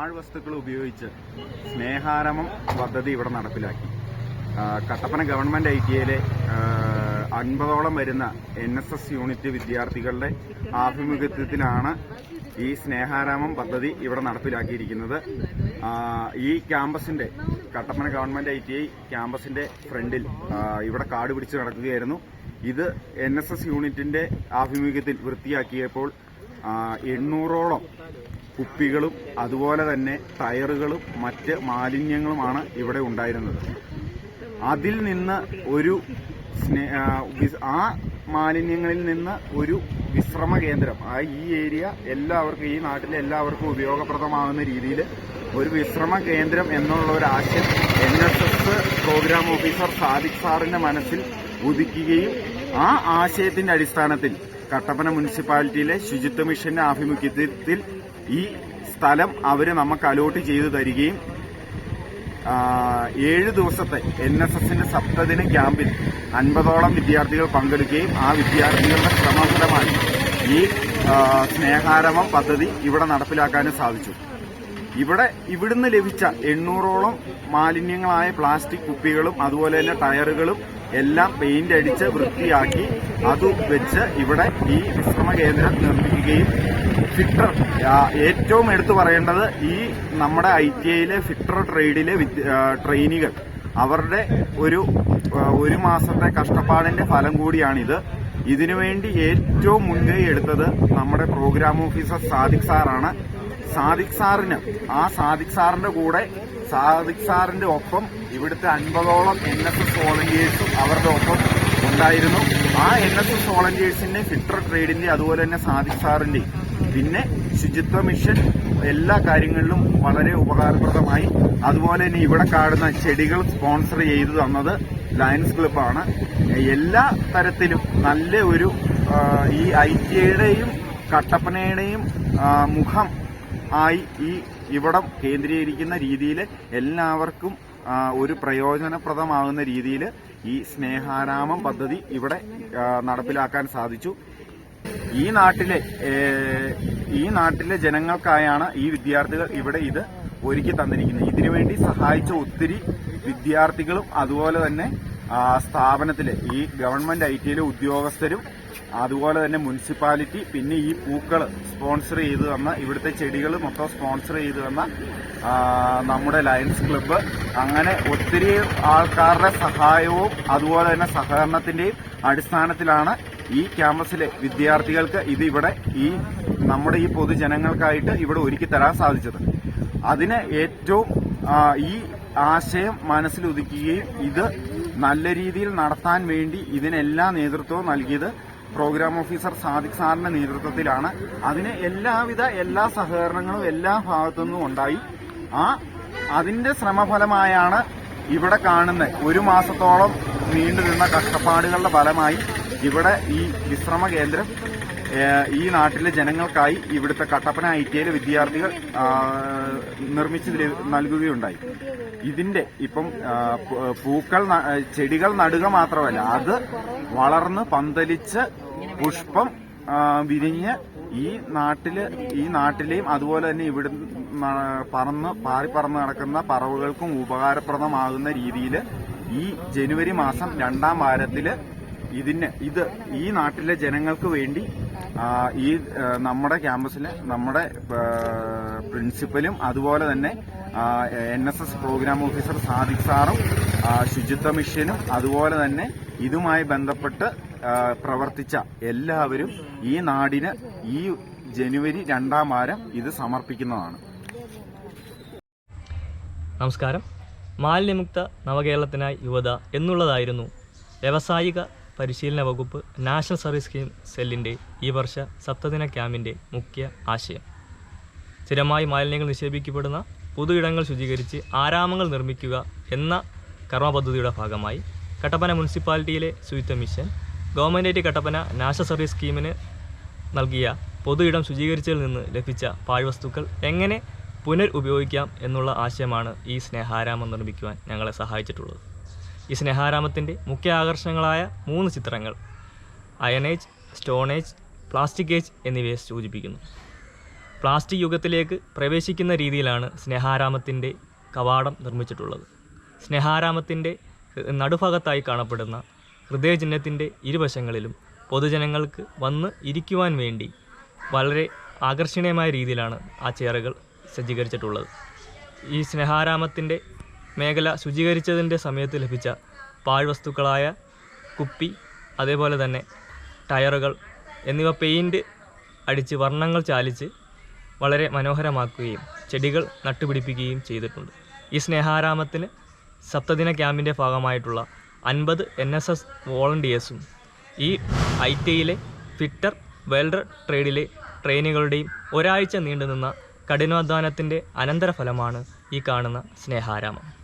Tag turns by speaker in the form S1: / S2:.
S1: അനുബന്ധിച്ച് സ്നേഹാരമം പദ്ധതി ഇവിടെ നടപ്പിലാക്കി. കട്ടപ്പന ഗവൺമെന്റ് ഐ ടി ഐയിലെ അൻപതോളം വരുന്ന എൻ എസ് എസ് യൂണിറ്റ് വിദ്യാർത്ഥികളുടെ ആഭിമുഖ്യത്തിലാണ് ഈ സ്നേഹാരാമം പദ്ധതി ഇവിടെ നടപ്പിലാക്കിയിരിക്കുന്നത്. ഈ ക്യാമ്പസിന്റെ Kattappana government I T I ക്യാമ്പസിന്റെ ഫ്രണ്ടിൽ ഇവിടെ കാട് പിടിച്ച് നടക്കുകയായിരുന്നു. ഇത് എൻ എസ് എസ് യൂണിറ്റിന്റെ ആഭിമുഖ്യത്തിൽ വൃത്തിയാക്കിയപ്പോൾ എണ്ണൂറോളം കുപ്പികളും അതുപോലെ തന്നെ ടയറുകളും മറ്റ് മാലിന്യങ്ങളുമാണ് ഇവിടെ ഉണ്ടായിരുന്നത്. അതിൽ നിന്ന് ഒരു ആ, മാലിന്യങ്ങളിൽ നിന്ന് ഒരു വിശ്രമ കേന്ദ്രം ആ ഈ ഏരിയ എല്ലാവർക്കും ഈ നാട്ടിലെ എല്ലാവർക്കും ഉപയോഗപ്രദമാകുന്ന രീതിയിൽ ഒരു വിശ്രമ കേന്ദ്രം എന്നുള്ള ഒരു ആശയം N S S programme officer Sadiq സാറിന്റെ മനസ്സിൽ ഉദിക്കുകയും ആ ആശയത്തിന്റെ അടിസ്ഥാനത്തിൽ കട്ടപ്പന മുനിസിപ്പാലിറ്റിയിലെ ശുചിത്വ മിഷന്റെ ആഭിമുഖ്യത്തിൽ ഈ സ്ഥലം അവർ നമുക്ക് അലോട്ട് ചെയ്തു തരികയും ഏഴ് ദിവസത്തെ എൻ എസ് എസിന്റെ സപ്തദിന ക്യാമ്പിൽ അൻപതോളം വിദ്യാർത്ഥികൾ പങ്കെടുക്കുകയും ആ വിദ്യാർത്ഥികളുടെ ശ്രമഫലമായി ഈ സ്നേഹാരമം പദ്ധതി ഇവിടെ നടപ്പിലാക്കാനും സാധിച്ചു. ഇവിടെ ഇവിടുന്ന് ലഭിച്ച എണ്ണൂറോളം മാലിന്യങ്ങളായ പ്ലാസ്റ്റിക് കുപ്പികളും അതുപോലെ തന്നെ ടയറുകളും എല്ലാം പെയിന്റ് അടിച്ച് വൃത്തിയാക്കി അത് വെച്ച് ഇവിടെ ഈ വിശ്രമ കേന്ദ്രം നിർമ്മിക്കുകയും ഫിറ്റർ ഏറ്റവും എടുത്തു പറയേണ്ടത് ഈ നമ്മുടെ ഐ ടി ഐയിലെ ഫിറ്റർ ട്രേഡിലെ ട്രെയിനികൾ. അവരുടെ ഒരു ഒരു മാസത്തെ കഷ്ടപ്പാടിന്റെ ഫലം കൂടിയാണിത്. ഇതിനുവേണ്ടി ഏറ്റവും മുൻകൈ എടുത്തത് നമ്മുടെ പ്രോഗ്രാം ഓഫീസർ സാദിഖ് സാറാണ്. സാദിഖ് സാറിന് ആ സാദിഖ് സാറിന്റെ കൂടെ സാദിഖ് സാറിന്റെ ഒപ്പം ഇവിടുത്തെ അൻപതോളം എൻ എസ് എസ് വോളണ്ടിയേഴ്സും അവരുടെ ഒപ്പം ഉണ്ടായിരുന്നു. ആ എൻ എസ് എസ് വോളണ്ടിയേഴ്സിന്റെ ഫിറ്റർ ട്രേഡിന്റെ അതുപോലെ തന്നെ സാദിഖ് സാറിന്റെയും. പിന്നെ ശുചിത്വ മിഷൻ എല്ലാ കാര്യങ്ങളിലും വളരെ ഉപകാരപ്രദമായി. അതുപോലെ തന്നെ ഇവിടെ കാണുന്ന ചെടികൾ സ്പോൺസർ ചെയ്തു തന്നത് ലയൺസ് ക്ലബ്ബാണ് എല്ലാ തരത്തിലും നല്ല ഒരു ഈ ഐ ടിയുടെയും കട്ടപ്പനയുടെയും മുഖം ആയി ഈ ഇവിടം കേന്ദ്രീകരിക്കുന്ന രീതിയിൽ എല്ലാവർക്കും ഒരു പ്രയോജനപ്രദമാകുന്ന രീതിയിൽ ഈ സ്നേഹാരാമം പദ്ധതി ഇവിടെ നടപ്പിലാക്കാൻ സാധിച്ചു. ഈ നാട്ടിലെ ഈ നാട്ടിലെ ജനങ്ങൾക്കായാണ് ഈ വിദ്യാർത്ഥികൾ ഇവിടെ ഇത് ഒരുക്കി തന്നിരിക്കുന്നത്. ഇതിനുവേണ്ടി സഹായിച്ച ഒത്തിരി വിദ്യാർത്ഥികളും അതുപോലെ തന്നെ സ്ഥാപനത്തിലെ ഈ ഗവൺമെന്റ് ഐ ടിയിലെ ഉദ്യോഗസ്ഥരും അതുപോലെ തന്നെ മുനിസിപ്പാലിറ്റി പിന്നെ ഈ പൂക്കൾ സ്പോൺസർ ചെയ്തു തന്ന ഇവിടുത്തെ ചെടികൾ മൊത്തം സ്പോൺസർ ചെയ്തു തന്ന നമ്മുടെ ലയൺസ് ക്ലബ്ബ്. അങ്ങനെ ഒത്തിരി ആൾക്കാരുടെ സഹായവും അതുപോലെ തന്നെ സഹകരണത്തിന്റെയും അടിസ്ഥാനത്തിലാണ് ഈ ക്യാമ്പസിലെ വിദ്യാർത്ഥികൾക്ക് ഇതിവിടെ ഈ നമ്മുടെ ഈ പൊതുജനങ്ങൾക്കായിട്ട് ഇവിടെ ഒരുക്കി തരാൻ സാധിച്ചത്. അതിന് ഏറ്റവും ഈ ആശയം മനസ്സിലൊതുക്കുകയും ഇത് നല്ല രീതിയിൽ നടത്താൻ വേണ്ടി ഇതിനെല്ലാ നേതൃത്വവും നൽകിയത് പ്രോഗ്രാം ഓഫീസർ സാദിഖ് സാറിന്റെ നേതൃത്വത്തിലാണ്. അതിന് എല്ലാവിധ എല്ലാ സഹകരണങ്ങളും എല്ലാ ഭാഗത്തുനിന്നും ഉണ്ടായി. ആ അതിന്റെ ശ്രമഫലമായാണ് ഇവിടെ കാണുന്ന ഒരു മാസത്തോളം നീണ്ടുനിന്ന കഷ്ടപ്പാടുകളുടെ ഫലമായി ഇവിടെ ഈ വിശ്രമ കേന്ദ്രം ഈ നാട്ടിലെ ജനങ്ങൾക്കായി ഇവിടുത്തെ കട്ടപ്പന ഐ ടി ഐയിലെ വിദ്യാർത്ഥികൾ നിർമ്മിച്ച് നൽകുകയുണ്ടായി. ഇതിന്റെ ഇപ്പം പൂക്കൾ ചെടികൾ നടുക മാത്രമല്ല അത് വളർന്ന് പന്തലിച്ച് പുഷ്പം വിരിഞ്ഞ് ഈ നാട്ടിൽ ഈ നാട്ടിലെയും അതുപോലെ തന്നെ ഇവിടെ പറന്ന് പാറി പറന്ന് നടക്കുന്ന പറവുകൾക്കും ഉപകാരപ്രദമാകുന്ന രീതിയിൽ ഈ ജനുവരി മാസം രണ്ടാം വാരത്തിൽ ഇതിന് ഇത് ഈ നാട്ടിലെ ജനങ്ങൾക്ക് വേണ്ടി ഈ നമ്മുടെ ക്യാമ്പസിലെ നമ്മുടെ പ്രിൻസിപ്പലും അതുപോലെ തന്നെ N S S programme officer Sadiq സാറും ശുചിത്വ മിഷനും അതുപോലെ തന്നെ ഇതുമായി ബന്ധപ്പെട്ട് പ്രവർത്തിച്ച എല്ലാവരും ഈ നാടിന് ഈ ജനുവരി രണ്ടാം വാരം ഇത് സമർപ്പിക്കുന്നതാണ്.
S2: നമസ്കാരം. മാലിന്യമുക്ത നവകേരളത്തിനായി യുവത എന്നുള്ളതായിരുന്നു വ്യാവസായിക പരിശീലന വകുപ്പ് നാഷണൽ സർവീസ് സ്കീം സെല്ലിന്റെ ഈ വർഷ സപ്തദിന ക്യാമ്പിന്റെ മുഖ്യ ആശയം. സ്ഥിരമായി മാലിന്യങ്ങൾ നിക്ഷേപിക്കപ്പെടുന്ന പൊതു ഇടങ്ങൾ ശുചീകരിച്ച് ആരാമങ്ങൾ നിർമ്മിക്കുക എന്ന കർമ്മപദ്ധതിയുടെ ഭാഗമായി കട്ടപ്പന മുനിസിപ്പാലിറ്റിയിലെ ശുചിത്വ mission government I T Kattappana national service സ്കീമിന് നൽകിയ ഇടം ശുചീകരിച്ചതിൽ നിന്ന് ലഭിച്ച പാഴ്വസ്തുക്കൾ എങ്ങനെ പുനരുപയോഗിക്കാം എന്നുള്ള ആശയമാണ് ഈ സ്നേഹാരാമം നിർമ്മിക്കുവാൻ ഞങ്ങളെ സഹായിച്ചിട്ടുള്ളത്. ഈ സ്നേഹാരാമത്തിന്റെ മുഖ്യ ആകർഷണങ്ങളായ മൂന്ന് ചിത്രങ്ങൾ അയനേജ് സ്റ്റോണേജ് പ്ലാസ്റ്റിക് ഏജ് എന്നിവയെ സൂചിപ്പിക്കുന്നു. പ്ലാസ്റ്റിക് യുഗത്തിലേക്ക് പ്രവേശിക്കുന്ന രീതിയിലാണ് സ്നേഹാരാമത്തിന്റെ കവാടം നിർമ്മിച്ചിട്ടുള്ളത്. സ്നേഹാരാമത്തിന്റെ നടുഭാഗത്തായി കാണപ്പെടുന്ന ഹൃദയചിഹ്നത്തിന്റെ ഇരുവശങ്ങളിലും പൊതുജനങ്ങൾക്ക് വന്ന് ഇരിക്കുവാൻ വേണ്ടി വളരെ ആകർഷണീയമായ രീതിയിലാണ് ആ ചെയറുകൾ സജ്ജീകരിച്ചിട്ടുള്ളത്. ഈ സ്നേഹാരാമത്തിന്റെ മേഖല ശുചീകരിച്ചതിന്റെ സമയത്ത് ലഭിച്ച പാഴ്വസ്തുക്കളായ കുപ്പി അതേപോലെ തന്നെ ടയറുകൾ എന്നിവ പെയിന്റ് അടിച്ച് വർണങ്ങൾ ചാലിച്ച് വളരെ മനോഹരമാക്കുകയും ചെടികൾ നട്ടുപിടിപ്പിക്കുകയും ചെയ്തിട്ടുണ്ട്. ഈ സ്നേഹാരാമത്തിന് സപ്തദിന ക്യാമ്പിന്റെ ഭാഗമായിട്ടുള്ള അൻപത് എൻ എസ് എസ് വോളണ്ടിയേഴ്സും ഈ ഐ ടിയിലെ ഫിറ്റർ വെൽഡർ ട്രേഡിലെ ട്രെയിനുകളുടെയും ഒരാഴ്ച നീണ്ടുനിന്ന കഠിനാധ്വാനത്തിന്റെ അനന്തരഫലമാണ് ഈ കാണുന്ന സ്നേഹാരാമം.